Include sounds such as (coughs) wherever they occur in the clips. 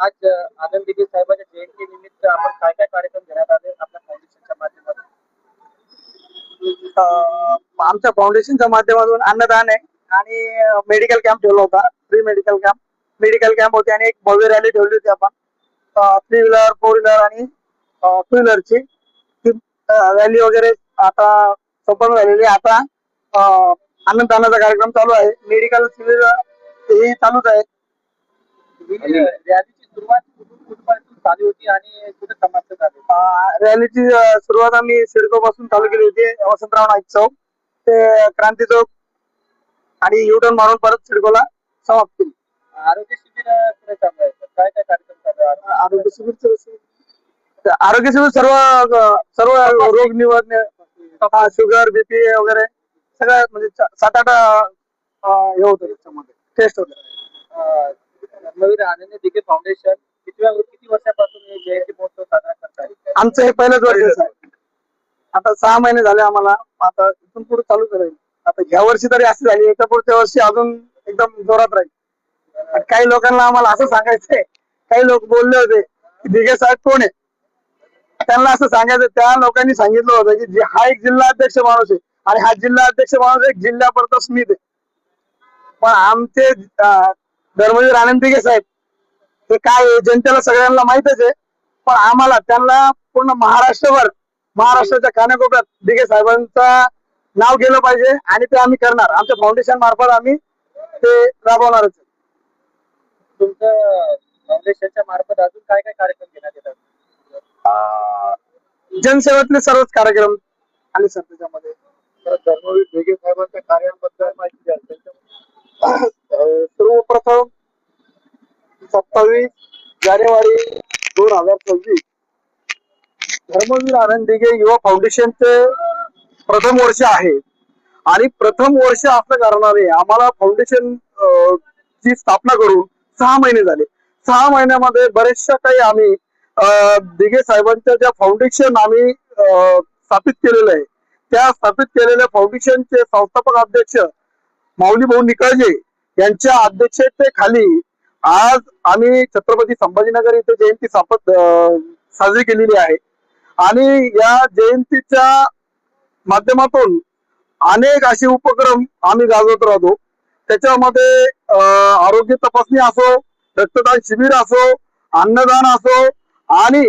आज अ, आनंद दिघे साहेबांच्या जयंती निमित्त आपण काय काय कार्यक्रम घेण्यात आले आपल्या फाउंडेशनच्या माध्यमातून? आमच्या फाउंडेशनच्या माध्यमातून अन्नदान आहे आणि मेडिकल कॅम्प ठेवला होता. Free medical camp medical camp होते आणि एक भव्य रॅली ठेवली होती आपण. थ्री व्हीलर फोर व्हीलर आणि टू व्हीलरची रॅली वगैरे आता संपन्न झालेली. आता अन्नदानाचा कार्यक्रम चालू आहे. मेडिकल सिव्हिल हे चालूच आहे. रॅलीची सुरुवात कुठून कुठपासून झाली होती आणि कुठे समाप्त झाली अं, रॅलीची सुरुवात आम्ही सिडको पासून चालू केली होती वसंतराव नाईक चौक. ते क्रांती चौक आणि युटर्न मारून परत सिडकोला समाप्त केली. आरोग्य शिबिर चालू आहे? काय काय कार्यक्रम चालू आहे? आरोग्य शिबिर? आरोग्य शिबिर सर्व सर्व रोग निवारण हा, शुगर बीपी वगैरे सगळं म्हणजे सात आठ हे होतं त्याच्यामध्ये. टेस्ट होतं. धर्मवीर आनंद दिघे फाउंडेशन किती किती वर्षापासून हे जयंती महोत्सव साजरा आमचं हे पहिलंच वर्ष आहे आता सहा महिने झाले आम्हाला. आता इथून पुढे चालू करायचं आता ह्या वर्षी तरी अशी झाली याच्या पुढच्या वर्षी अजून एकदम जोरात राहील. आणि काही लोकांना आम्हाला असं सांगायचंय काही लोक बोलले होते की दिघे साहेब कोण आहे? त्यांना असं सांगायचं त्या लोकांनी सांगितलं होतं की हा एक जिल्हा अध्यक्ष माणूस आहे. आणि हा जिल्हा अध्यक्ष माणूस एक जिल्ह्यापर्यंत स्मित आहे. पण आमचे धर्मवीर आनंद दिघे साहेब. हे काय जनतेला सगळ्यांना माहितच आहे. पण आम्हाला त्यांना पूर्ण महाराष्ट्रभर महाराष्ट्राच्या कानाकोपऱ्यात दिघे साहेबांचं नाव गेलं पाहिजे आणि ते आम्ही करणार. आमच्या फाउंडेशन मार्फत आम्ही ते राबवणारच आहे. तुमचं फाउंडेशनच्या मार्फत अजून काय काय कार्यक्रम घेण्यात येतात? जनसेवेतले सर्वच कार्यक्रम आले सर त्याच्यामध्ये धर्मवीर ढेगे साहेबांच्या कार्याबद्दल माहिती अं, (coughs) सर्वप्रथम सत्तावीस जानेवारी दोन हजार सव्वीस धर्मवीर आनंद दिघे युवा फाउंडेशनचे प्रथम वर्ष आहे. आणि प्रथम वर्ष असं कारणाने आम्हाला फाउंडेशन ची स्थापना करून सहा महिने झाले. सहा महिन्यामध्ये बरेचशा काही आम्ही अं, दिघे साहेबांच्या ज्या फाउंडेशन आम्ही अं, स्थापित केलेलं आहे त्या स्थापित केलेल्या फाउंडेशनचे संस्थापक अध्यक्ष माऊली भाऊ निकाळजे यांच्या अध्यक्षतेखाली आज आम्ही छत्रपती संभाजीनगर इथे जयंती स्थापत अं, साजरी केलेली आहे. आणि या जयंतीच्या माध्यमातून अनेक असे उपक्रम आम्ही गाजवत राहतो. त्याच्यामध्ये आरोग्य तपासणी असो रक्तदान शिबिर असो अन्नदान असो आणि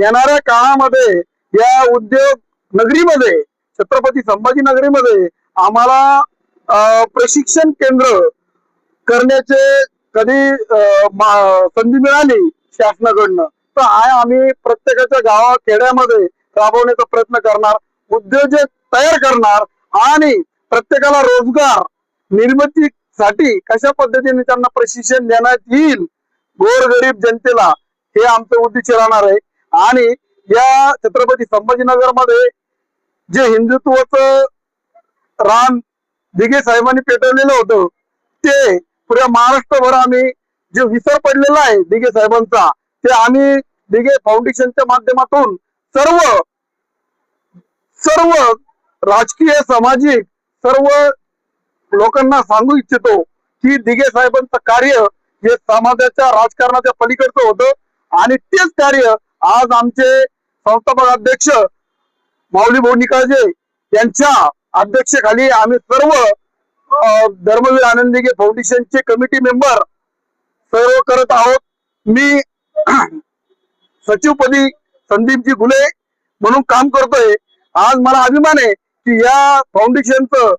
येणाऱ्या काळामध्ये या उद्योग नगरीमध्ये छत्रपती संभाजी नगरीमध्ये आम्हाला प्रशिक्षण केंद्र करण्याचे कधी संधी मिळाली शासनाकडनं तर आम्ही प्रत्येकाच्या गावा खेड्यामध्ये राबवण्याचा प्रयत्न करणार उद्योजक तयार करणार आणि प्रत्येकाला रोजगार निर्मितीसाठी कशा पद्धतीने त्यांना प्रशिक्षण देण्यात येईल गोरगरीब जनतेला हे आमचं उद्दिष्ट राहणार आहे. आणि या छत्रपती संभाजीनगरमध्ये जे हिंदुत्वाचं रान दिघे साहेबांनी पेटवलेलं होतं ते पुऱ्या महाराष्ट्रभर आम्ही जे विसर पडलेला आहे दिघे साहेबांचा ते आम्ही दिघे फाउंडेशनच्या माध्यमातून सर्व सर्व राजकीय सामाजिक सर्व लोकांना सांगू इच्छितो की दिघे साहेबांचं कार्य हे समाजाच्या राजकारणाच्या पलीकडचं होतं आणि तेच कार्य आज आमचे संस्थापक अध्यक्ष माऊली भाऊ यांच्या अध्यक्षेखाली आम्ही सर्व धर्मवीर आनंदिगे फाउंडेशनचे कमिटी मेंबर सर्व करत आहोत. मी (clears throat) सचिवपदी संदीपजी घुले म्हणून काम करतोय. आज मला अभिमान आहे की या फाउंडेशनचं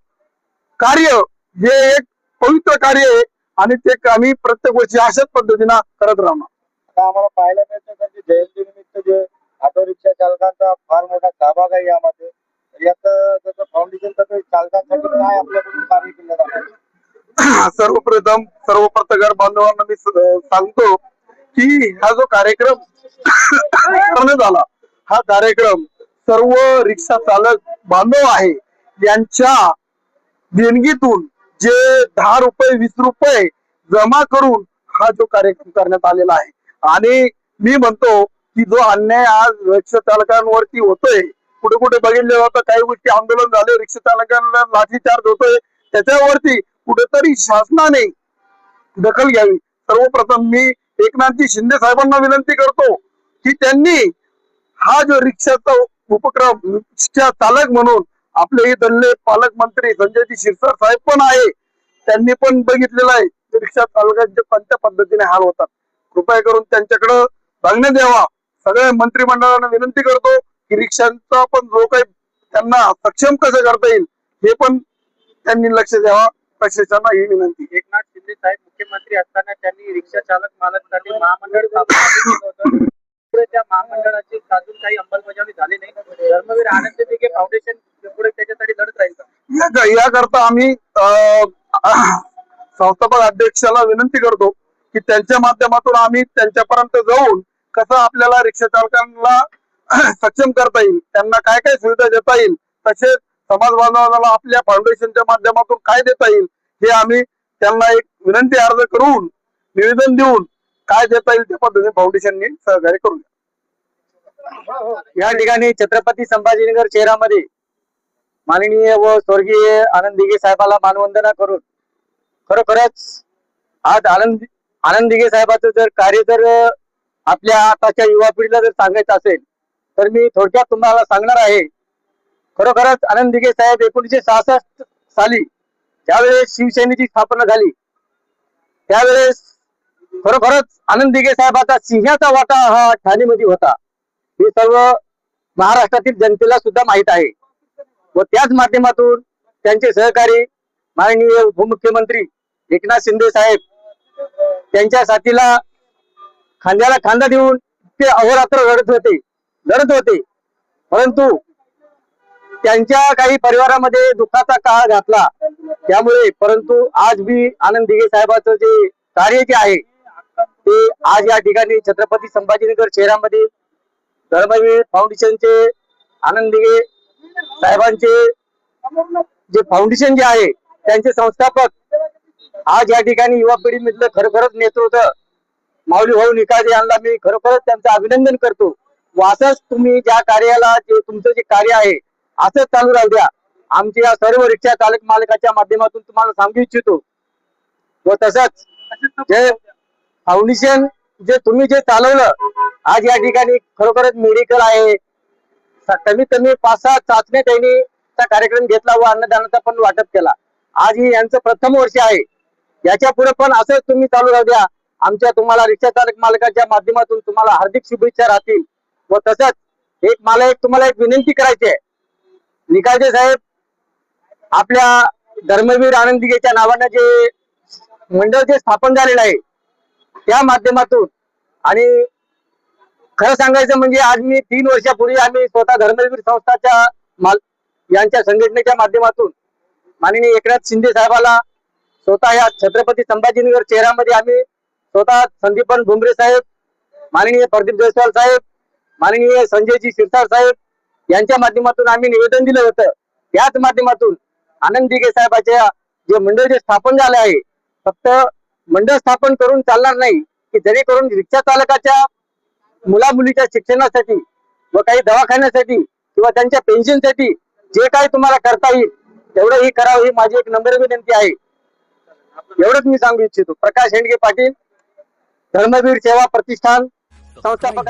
कार्य हे एक पवित्र कार्य आहे आणि ते आम्ही प्रत्येक वर्षी अशाच पद्धतीनं करत राहणार. आता आम्हाला पाहायला मिळतं की जयंती निमित्त जे ऑटो रिक्षा चालकांचा फार मोठा सहभाग आहे यामध्ये. याच फाउंडेशन तर्फे चालकांसाठी काय आपल्याकडून कार्य केलं जाणार सर्वप्रथम सर्व पत्रकार बांधवांना मी सांगतो की हा जो कार्यक्रम करण्यात आला हा कार्यक्रम सर्व रिक्षा चालक बांधव आहे यांच्या देणगीतून जे दहा रुपये वीस रुपये जमा करून हा जो कार्यक्रम करण्यात आलेला आहे. आणि मी म्हणतो की जो अन्याय आज रिक्षा चालकांवरती होतोय कुठे कुठे बघितलं जातं काही गोष्टी आंदोलन झाले रिक्षा चालकांना लाठीचार्ज होतोय. त्याच्यावरती कुठेतरी शासनाने दखल घ्यावी. सर्वप्रथम मी एकनाथजी शिंदे साहेबांना विनंती करतो की त्यांनी हा जो रिक्षाचा उपक्रम रिक्षा चालक म्हणून आपले हे दल्ले पालकमंत्री संजयजी शिरसाट साहेब पण आहे त्यांनी पण बघितलेलं आहे रिक्षा चालकांचे कोणत्या पद्धतीने हाल होतात. कृपया करून त्यांच्याकडं बघण्यात यावा. सगळ्या मंत्रिमंडळाला विनंती करतो. की रिक्षांचा पण जो काही त्यांना सक्षम कसं करता येईल हे पण त्यांनी लक्ष द्यावा. प्रशासनाला ही विनंती. एकनाथ शिंदे साहेब मुख्यमंत्री असताना त्यांनी रिक्षा चालक मालकांसाठी महामंडळ त्या महामंडळाची अजून काही अंमलबजावणी झाली नाही. धर्मवीर आनंद दिघे फाउंडेशन पुढे त्याच्यासाठी लढत राहील याकरता आम्ही संस्थापक अध्यक्षाला विनंती करतो की त्यांच्या माध्यमातून आम्ही त्यांच्यापर्यंत जाऊन कसं आपल्याला रिक्षा चालकांना सक्षम करता येईल. त्यांना काय काय सुविधा देता येईल तसेच समाज बांधवांना आपल्या फाउंडेशनच्या माध्यमातून काय देता येईल हे आम्ही त्यांना एक विनंती अर्ज करून निवेदन देऊन काय देता येईल त्या पद्धतीने फाउंडेशनने सहकार्य करू या ठिकाणी छत्रपती संभाजीनगर शहरामध्ये माननीय व स्वर्गीय आनंद दिघे साहेबाला मानवंदना करून खरोखरच आज आनंद आनंद दिघे साहेबाचं जर कार्य जर आपल्या आताच्या युवा पिढीला जर सांगायचं असेल तर मी थोडक्यात तुम्हाला सांगणार आहे. खरोखरच आनंद दिघे साहेब एकोणीसशे सहासष्ट साली ज्यावेळेस शिवसेनेची स्थापना झाली त्यावेळेस खरोखरच आनंद दिघे साहेबाचा सिंहाचा वाटा हा ठाणेमध्ये होता. हे सर्व महाराष्ट्रातील जनतेला सुद्धा माहीत आहे. व त्याच माध्यमातून त्यांचे सहकारी माननीय उपमुख्यमंत्री एकनाथ शिंदे साहेब त्यांच्या साथीला खांद्याला खांदा देऊन ते अहोरात्र लढत होते. लढत होते. परंतु त्यांच्या काही परिवारामध्ये दुःखाचा काळ घातला. त्यामुळे परंतु आज बी आनंद दिघे साहेबांचं जे कार्य जे आहे ते आज या ठिकाणी छत्रपती संभाजीनगर शहरामध्ये धर्मवीर फाउंडेशनचे आनंद दिघे साहेबांचे जे फाउंडेशन जे आहे त्यांचे संस्थापक आज या ठिकाणी युवा पिढीमधलं खरोखरच नेतृत्व माऊली भाऊ निकाजे यांना मी खरोखरच त्यांचं अभिनंदन करतो. वासच तुम्ही ज्या कार्याला जे तुमचं जे कार्य आहे असंच चालू राहू द्या. आमच्या या सर्व रिक्षा चालक मालकाच्या माध्यमातून तुम्हाला सांगू इच्छितो. व तसंच जे फाउंडेशन जे तुम्ही जे चालवलं आज या ठिकाणी खरोखरच मेडिकल आहे. कमीत कमी पाच सहा चाचण्या त्यांनी त्या कार्यक्रम घेतला व अन्नदानाचा पण वाटप केला. आज ही यांचं प्रथम वर्ष आहे. याच्यापुढे पण असंच तुम्ही चालू राहू द्या. आमच्या तुम्हाला रिक्षा चालक मालकाच्या माध्यमातून तुम्हाला हार्दिक शुभेच्छा राहतील. व तसंच एक मला एक तुम्हाला एक विनंती करायची आहे. निकालजे साहेब आपल्या धर्मवीर आनंदीगेच्या नावानं जे मंडळ जे स्थापन झालेलं आहे त्या माध्यमातून आणि खरं सांगायचं म्हणजे आज मी तीन वर्षापूर्वी आम्ही स्वतः धर्मवीर संस्थाच्या माल यांच्या संघटनेच्या माध्यमातून माननीय एकनाथ शिंदे साहेबाला स्वतः या छत्रपती संभाजीनगर शहरामध्ये आम्ही स्वतः संदीपन भुमरे साहेब माननीय प्रदीप जयस्वाल साहेब माननीय संजयजी शिरसाट साहेब यांच्या माध्यमातून आम्ही निवेदन दिलं होतं. त्याच माध्यमातून आनंद दिघे साहेबाच्या जे मंडळ जे स्थापन झाले आहे फक्त मंडळ स्थापन करून चालणार नाही की जेणेकरून रिक्षा चालकाच्या मुला मुलीच्या शिक्षणासाठी व काही दवाखान्यासाठी किंवा त्यांच्या पेन्शनसाठी जे काही तुम्हाला करता येईल तेवढं ही करावं ही माझी एक नम्र विनंती आहे. एवढंच मी सांगू इच्छितो. प्रकाश हेंडगे पाटील धर्मवीर सेवा प्रतिष्ठान संस्थापक